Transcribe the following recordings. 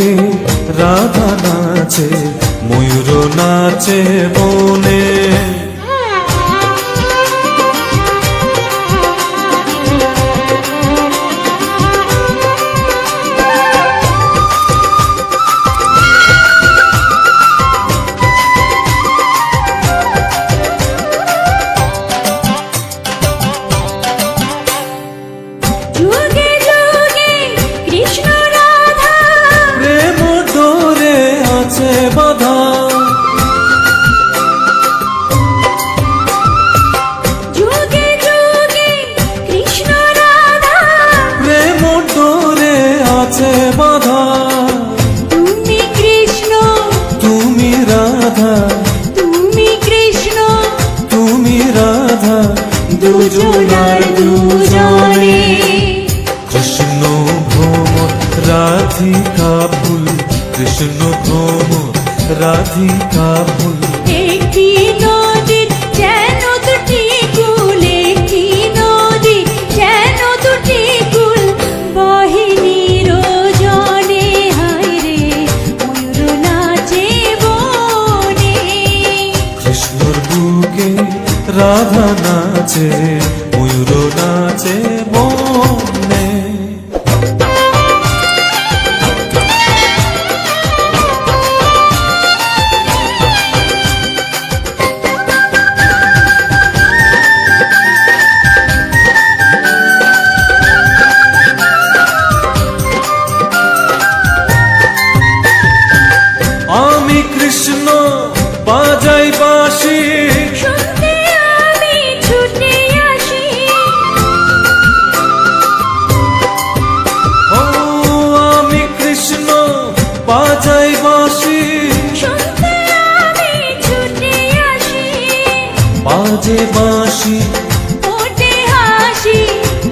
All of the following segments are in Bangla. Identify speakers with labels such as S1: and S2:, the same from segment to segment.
S1: বুকে রাধা নাচে ময়ূর
S2: নাচে বনে। আছে বাধা।
S1: তুমি কৃষ্ণ।
S2: তুমি রাধা।
S1: তুমি কৃষ্ণ।
S2: তুমি রাধা।
S1: দুজনার দুজনে।
S2: কৃষ্ণ ভ্রমর রাধিকা ফুল কৃষ্ণ ভ্রমর রাধিকা ফুল
S1: একটি
S2: রাধা নাচে ময়ূর নাচে বনে আমি কৃষ্ণ বাজাই বাঁশি বাজাই বাঁশি। বাজে বাঁশি।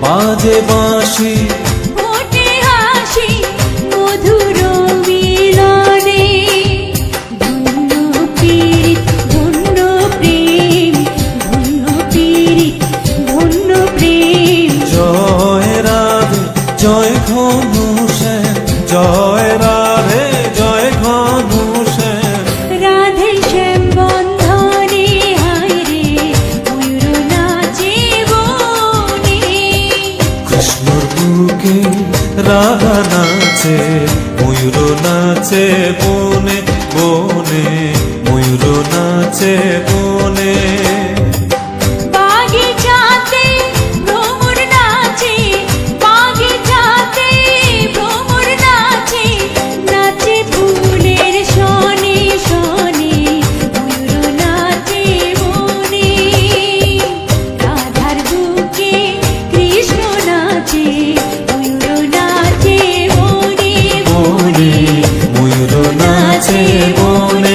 S2: বাজে বাঁশি। বুকে রাধা নাচে ময়ূর নাচে বনে বনে ময়ূর নাচে বনে। জীবনে